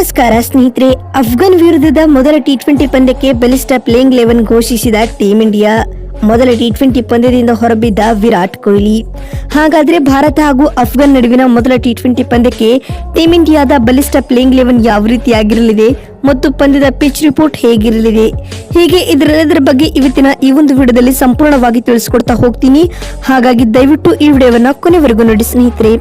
ನಮಸ್ಕಾರ ಸ್ನೇಹಿತರೆ, ಅಫ್ಘಾನ್ ವಿರುದ್ಧದ ಮೊದಲ ಟಿ ಟ್ವೆಂಟಿ ಪಂದ್ಯಕ್ಕೆ ಬಲಿಷ್ಠ ಪ್ಲೇಯಿಂಗ್ ಲೆವೆನ್ ಘೋಷಿಸಿದ ಟೀಂ ಇಂಡಿಯಾ ಮೊದಲ ಟಿ ಟ್ವೆಂಟಿ ಪಂದ್ಯದಿಂದ ಹೊರಬಿದ್ದ ವಿರಾಟ್ ಕೊಹ್ಲಿ. ಹಾಗಾದ್ರೆ ಭಾರತ ಹಾಗೂ ಅಫ್ಘಾನ್ ನಡುವಿನ ಮೊದಲ ಟಿ ಟ್ವೆಂಟಿ ಪಂದ್ಯಕ್ಕೆ ಟೀಂ ಇಂಡಿಯಾದ ಬಲಿಷ್ಠ ಪ್ಲೇಯಿಂಗ್ ಲೆವೆನ್ ಯಾವ ರೀತಿಯಾಗಿರಲಿದೆ ಮತ್ತು ಪಂದ್ಯದ ಪಿಚ್ ರಿಪೋರ್ಟ್ ಹೇಗಿರಲಿದೆ? ಹೀಗೆ ಇದರೆಲ್ಲದರ ಬಗ್ಗೆ ಇವತ್ತಿನ ಈ ಒಂದು ವಿಡಿಯೋದಲ್ಲಿ ಸಂಪೂರ್ಣವಾಗಿ ತಿಳಿಸ್ಕೊಡ್ತಾ ಹೋಗ್ತೀನಿ. ಹಾಗಾಗಿ ದಯವಿಟ್ಟು ಈ ವಿಡಿಯೋವನ್ನು ಕೊನೆವರೆಗೂ ನೋಡಿ ಸ್ನೇಹಿತರೆ.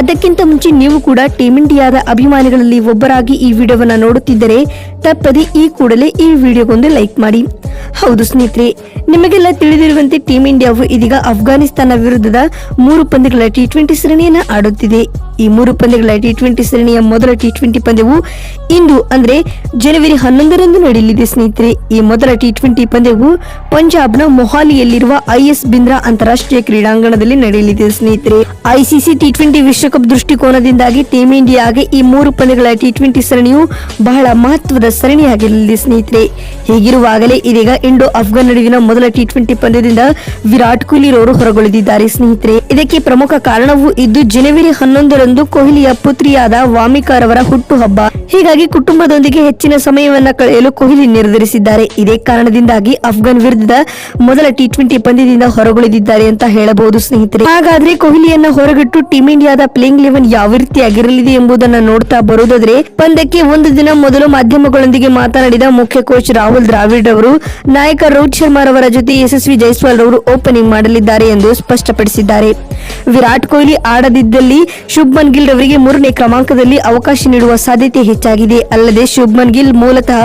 ಅದಕ್ಕಿಂತ ಮುಂಚೆ ನೀವು ಕೂಡ ಟೀಮ್ ಇಂಡಿಯಾದ ಅಭಿಮಾನಿಗಳಲ್ಲಿ ಒಬ್ಬರಾಗಿ ಈ ವಿಡಿಯೋವನ್ನು ನೋಡುತ್ತಿದ್ದರೆ ತಪ್ಪದೆ ಈ ಕೂಡಲೇ ಈ ವಿಡಿಯೋಗೊಂದು ಲೈಕ್ ಮಾಡಿ. ಹೌದು ಸ್ನೇಹಿತರೆ, ನಿಮಗೆಲ್ಲ ತಿಳಿದಿರುವಂತೆ ಟೀಂ ಇಂಡಿಯಾವು ಇದೀಗ ಅಫ್ಘಾನಿಸ್ತಾನ ವಿರುದ್ಧದ ಮೂರು ಪಂದ್ಯಗಳ ಟಿ ಟ್ವೆಂಟಿ ಸರಣಿಯನ್ನು ಆಡುತ್ತಿದೆ. ಈ ಮೂರು ಪಂದ್ಯಗಳ ಟಿ ಟ್ವೆಂಟಿ ಸರಣಿಯ ಮೊದಲ ಟಿ ಟ್ವೆಂಟಿ ಪಂದ್ಯವು ಇಂದು ಅಂದ್ರೆ ಜನವರಿ ಹನ್ನೊಂದರಂದು ನಡೆಯಲಿದೆ ಸ್ನೇಹಿತರೆ. ಈ ಮೊದಲ ಟಿ ಟ್ವೆಂಟಿ ಪಂದ್ಯವು ಪಂಜಾಬ್ನ ಮೊಹಾಲಿಯಲ್ಲಿರುವ ಐಎಸ್ ಬಿಂದ್ರಾ ಅಂತಾರಾಷ್ಟ್ರೀಯ ಕ್ರೀಡಾಂಗಣದಲ್ಲಿ ನಡೆಯಲಿದೆ ಸ್ನೇಹಿತರೆ. ಐಸಿಸಿ ಟಿ ಟ್ವೆಂಟಿ ವಿಶ್ವಕಪ್ ದೃಷ್ಟಿಕೋನದಿಂದಾಗಿ ಟೀಂ ಇಂಡಿಯಾಗೆ ಈ ಮೂರು ಪಂದ್ಯಗಳ ಟಿ ಟ್ವೆಂಟಿ ಸರಣಿಯು ಬಹಳ ಮಹತ್ವದ ಸರಣಿಯಾಗಿರಲಿದೆ ಸ್ನೇಹಿತರೆ. ಹೀಗಿರುವಾಗಲೇ ಇದೀಗ ಇಂಡೋ ಅಫ್ಘಾನ್ ನಡುವಿನ ಮೊದಲ ಟಿ ಟ್ವೆಂಟಿ ಪಂದ್ಯದಿಂದ ವಿರಾಟ್ ಕೊಹ್ಲಿ ರವರು ಹೊರಗುಳಿದಿದ್ದಾರೆ ಸ್ನೇಹಿತರೆ. ಇದಕ್ಕೆ ಪ್ರಮುಖ ಕಾರಣವೂ ಇದ್ದು ಜನವರಿ ಹನ್ನೊಂದರಂದು ಕೊಹ್ಲಿಯ ಪುತ್ರಿಯಾದ ವಾಮಿಕಾ ರವರ ಹುಟ್ಟುಹಬ್ಬ. ಹೀಗಾಗಿ ಕುಟುಂಬದೊಂದಿಗೆ ಹೆಚ್ಚಿನ ಸಮಯವನ್ನ ಕಳೆಯಲು ಕೊಹ್ಲಿ ನಿರ್ಧರಿಸಿದ್ದಾರೆ. ಇದೇ ಕಾರಣದಿಂದಾಗಿ ಅಫ್ಘಾನ್ ವಿರುದ್ಧದ ಮೊದಲ ಟಿ ಟ್ವೆಂಟಿ ಪಂದ್ಯದಿಂದ ಹೊರಗುಳಿದಿದ್ದಾರೆ ಅಂತ ಹೇಳಬಹುದು ಸ್ನೇಹಿತರೆ. ಹಾಗಾದ್ರೆ ಕೊಹ್ಲಿಯನ್ನ ಹೊರಗಿಟ್ಟು ಟೀಂ ಇಂಡಿಯಾದ ಪ್ಲೇಯಿಂಗ್ ಲೆವೆನ್ ಯಾವ ರೀತಿಯಾಗಿರಲಿದೆ ಎಂಬುದನ್ನು ನೋಡ್ತಾ ಬರುವುದಾದ್ರೆ, ಪಂದ್ಯಕ್ಕೆ ಒಂದು ದಿನ ಮೊದಲು ಮಾಧ್ಯಮಗಳೊಂದಿಗೆ ಮಾತನಾಡಿದ ಮುಖ್ಯ ಕೋಚ್ ರಾಹುಲ್ ದ್ರಾವಿಡ್ ಅವರು, ನಾಯಕ ರೋಹಿತ್ ಶರ್ಮಾ ರವರ ಜೊತೆ ಯಶಸ್ವಿ ಜೈಸ್ವಾಲ್ ರವರು ಓಪನಿಂಗ್ ಮಾಡಲಿದ್ದಾರೆ ಎಂದು ಸ್ಪಷ್ಟಪಡಿಸಿದ್ದಾರೆ. ವಿರಾಟ್ ಕೊಹ್ಲಿ ಆಡದಿದ್ದಲ್ಲಿ ಶುಭ್ಮನ್ ಗಿಲ್ ರವರಿಗೆ ಮೂರನೇ ಕ್ರಮಾಂಕದಲ್ಲಿ ಅವಕಾಶ ನೀಡುವ ಸಾಧ್ಯತೆ ಹೆಚ್ಚಾಗಿದೆ. ಅಲ್ಲದೆ ಶುಭ್ಮನ್ ಗಿಲ್ ಮೂಲತಃ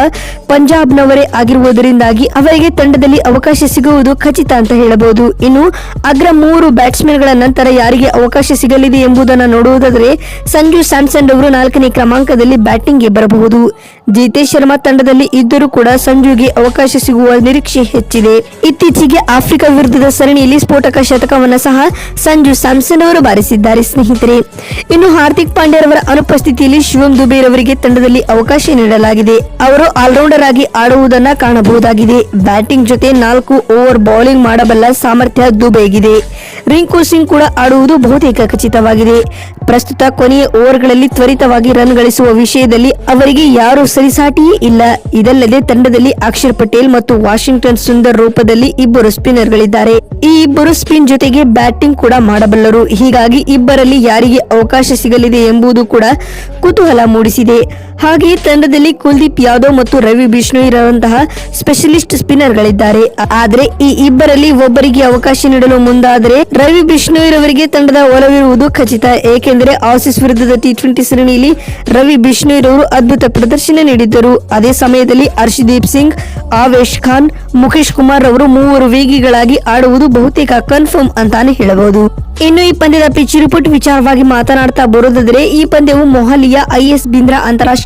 ಪಂಜಾಬ್ನವರೇ ಆಗಿರುವುದರಿಂದಾಗಿ ಅವರಿಗೆ ತಂಡದಲ್ಲಿ ಅವಕಾಶ ಸಿಗುವುದು ಖಚಿತ ಅಂತ ಹೇಳಬಹುದು. ಇನ್ನು ಅಗ್ರ ಮೂರು ಬ್ಯಾಟ್ಸ್ಮನ್ಗಳ ನಂತರ ಯಾರಿಗೆ ಅವಕಾಶ ಸಿಗಲಿದೆ ಎಂಬುದನ್ನು ನೋಡುವುದಾದರೆ ಸಂಜು ಸ್ಯಾಮ್ಸನ್ ಅವರು ನಾಲ್ಕನೇ ಕ್ರಮಾಂಕದಲ್ಲಿ ಬ್ಯಾಟಿಂಗ್ಗೆ ಬರಬಹುದು. ಜಿತೇಶ್ ಶರ್ಮಾ ತಂಡದಲ್ಲಿ ಇದ್ದರೂ ಕೂಡ ಸಂಜುಗೆ ಅವಕಾಶ ಸಿಗುವ ನಿರೀಕ್ಷೆ ಹೆಚ್ಚಿದೆ. ಇತ್ತೀಚೆಗೆ ಆಫ್ರಿಕಾ ವಿರುದ್ಧದ ಸರಣಿಯಲ್ಲಿ ಸ್ಫೋಟಕ ಶತಕವನ್ನು ಸಹ ಸಂಜು ಸ್ಯಾಮ್ಸನ್ ಅವರು ಬಾರಿಸಿದ್ದಾರೆ ಸ್ನೇಹಿತರೆ. ಇನ್ನು ಹಾರ್ದಿಕ್ ಪಾಂಡ್ಯರವರ ಅನುಪಸ್ಥಿತಿಯಲ್ಲಿ ಶಿವಂ ದುಬೆ ರವರಿಗೆ ತಂಡದಲ್ಲಿ ಅವಕಾಶ ನೀಡಲಾಗಿದೆ. ಅವರು ಆಲ್ರೌಂಡರ್ ಆಗಿ ಆಡುವುದನ್ನು ಕಾಣಬಹುದಾಗಿದೆ. ಬ್ಯಾಟಿಂಗ್ ಜೊತೆ ನಾಲ್ಕು ಓವರ್ ಬೌಲಿಂಗ್ ಮಾಡಬಲ್ಲ ಸಾಮರ್ಥ್ಯ ದುಬೆಗಿದೆ. ರಿಂಕು ಸಿಂಗ್ ಕೂಡ ಆಡುವುದು ಬಹುತೇಕ ಖಚಿತವಾಗಿದೆ. ಪ್ರಸ್ತುತ ಕೊನೆಯ ಓವರ್ಗಳಲ್ಲಿ ತ್ವರಿತವಾಗಿ ರನ್ ಗಳಿಸುವ ವಿಷಯದಲ್ಲಿ ಅವರಿಗೆ ಯಾರೂ ಸರಿಸಾಟಿಯೇ ಇಲ್ಲ. ಇದಲ್ಲದೆ ತಂಡದಲ್ಲಿ ಅಕ್ಷರ್ ಪಟೇಲ್ ಮತ್ತು ವಾಷಿಂಗ್ಟನ್ ಸುಂದರ್ ರೂಪದಲ್ಲಿ ಇಬ್ಬರು ಸ್ಪಿನ್ನರ್ ಗಳಿದ್ದಾರೆ ಈ ಇಬ್ಬರು ಸ್ಪಿನ್ ಜೊತೆಗೆ ಬ್ಯಾಟಿಂಗ್ ಕೂಡ ಮಾಡಬಲ್ಲರು. ಹೀಗಾಗಿ ಇಬ್ಬರಲ್ಲಿ ಯಾರಿಗೆ ಅವಕಾಶ ಸಿಗಲಿದೆ ಎಂಬುದು ಕೂಡ ಕುತೂಹಲ ಮೂಡಿಸಿದೆ. ಹಾಗೆಯೇ ತಂಡದಲ್ಲಿ ಕುಲ್ದೀಪ್ ಯಾದವ್ ಮತ್ತು ರವಿ ಬಿಷ್ಣು ಇರುವಂತಹ ಸ್ಪೆಷಲಿಸ್ಟ್ ಸ್ಪಿನ್ನರ್ಗಳಿದ್ದಾರೆ ಆದರೆ ಈ ಇಬ್ಬರಲ್ಲಿ ಒಬ್ಬರಿಗೆ ಅವಕಾಶ ನೀಡಲು ಮುಂದಾದರೆ ರವಿ ಬಿಷ್ಣು ಇರುವವರಿಗೆ ತಂಡದ ಒಲವಿರುವುದು ಖಚಿತ. ಏಕೆಂದರೆ ಆಸಿಸ್ ವಿರುದ್ಧದ ಟಿ ಟ್ವೆಂಟಿ ಸರಣಿಯಲ್ಲಿ ರವಿ ಬಿಷ್ಣು ಇರುವವರು ಅದ್ಭುತ ಪ್ರದರ್ಶನ ನೀಡಿದ್ದರು. ಅದೇ ಸಮಯದಲ್ಲಿ ಅರ್ಷದೀಪ್ ಸಿಂಗ್, ಆವೇಶ್ ಖಾನ್, ಮುಖೇಶ್ ಕುಮಾರ್ ಅವರು ಮೂವರು ವೇಗಿಗಳಾಗಿ ಆಡುವುದು ಬಹುತೇಕ ಕನ್ಫರ್ಮ್ ಅಂತಾನೆ ಹೇಳಬಹುದು. ಇನ್ನು ಈ ಪಂದ್ಯದ ಪಿಚ್ ರಿಪೋರ್ಟ್ ವಿಚಾರವಾಗಿ ಮಾತನಾಡ್ತಾ ಬರೋದಾದ್ರೆ ಈ ಪಂದ್ಯವು ಮೊಹಾಲಿಯ ಐಎಸ್ ಬಿಂದ್ರಾ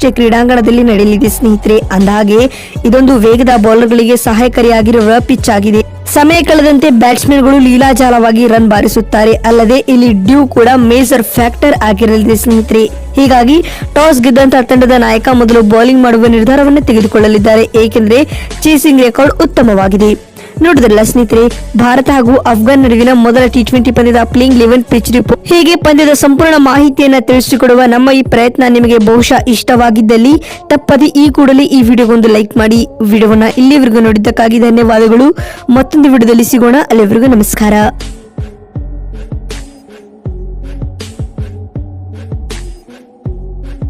ಅಂತಾರಾಷ್ಟ್ರೀಯ ಕ್ರೀಡಾಂಗಣದಲ್ಲಿ ನಡೆಯಲಿದೆ ಸ್ನೇಹಿತರೆ. ಅಂದಹಾಗೆ, ಇದೊಂದು ವೇಗದ ಬೌಲರ್ಗಳಿಗೆ ಸಹಾಯಕಾರಿಯಾಗಿರುವ ಪಿಚ್ ಆಗಿದೆ. ಸಮಯ ಕಳೆದಂತೆ ಬ್ಯಾಟ್ಸ್ಮನ್ಗಳು ಲೀಲಾಜಾಲವಾಗಿ ರನ್ ಬಾರಿಸುತ್ತಾರೆ. ಅಲ್ಲದೆ, ಇಲ್ಲಿ ಡ್ಯೂ ಕೂಡ ಮೇಜರ್ ಫ್ಯಾಕ್ಟರ್ ಆಗಿರಲಿದೆ ಸ್ನೇಹಿತರೆ. ಹೀಗಾಗಿ, ಟಾಸ್ ಗೆದ್ದಂತಹ ತಂಡದ ನಾಯಕ ಮೊದಲು ಬೌಲಿಂಗ್ ಮಾಡುವ ನಿರ್ಧಾರವನ್ನು ತೆಗೆದುಕೊಳ್ಳಲಿದ್ದಾರೆ. ಏಕೆಂದರೆ ಚೇಸಿಂಗ್ ರೆಕಾರ್ಡ್ ಉತ್ತಮವಾಗಿದೆ. ನೋಡಿದ್ರಲ್ಲ ಸ್ನೇಹಿತರೆ, ಭಾರತ ಹಾಗೂ ಅಫ್ಘಾನ್ ನಡುವಿನ ಮೊದಲ ಟಿ ಟ್ವೆಂಟಿ ಪಂದ್ಯದ ಪ್ಲೇಯಿಂಗ್ ಲೆವೆನ್ ಪಿಚ್ ರಿಪೋರ್ಟ್ ಹೇಗೆ ಪಂದ್ಯದ ಸಂಪೂರ್ಣ ಮಾಹಿತಿಯನ್ನ ತಿಳಿಸಿಕೊಡುವ ನಮ್ಮ ಈ ಪ್ರಯತ್ನ ನಿಮಗೆ ಬಹುಶಃ ಇಷ್ಟವಾಗಿದ್ದಲ್ಲಿ, ತಪ್ಪದೆ ಈ ಕೂಡಲೇ ಈ ವಿಡಿಯೋಗೊಂದು ಲೈಕ್ ಮಾಡಿ. ವಿಡಿಯೋವನ್ನ ಇಲ್ಲಿವರೆಗೂ ನೋಡಿದ್ದಕ್ಕಾಗಿ ಧನ್ಯವಾದಗಳು. ಮತ್ತೊಂದು ವಿಡಿಯೋದಲ್ಲಿ ಸಿಗೋಣ. ಅಲ್ಲಿವರೆಗೂ ನಮಸ್ಕಾರ.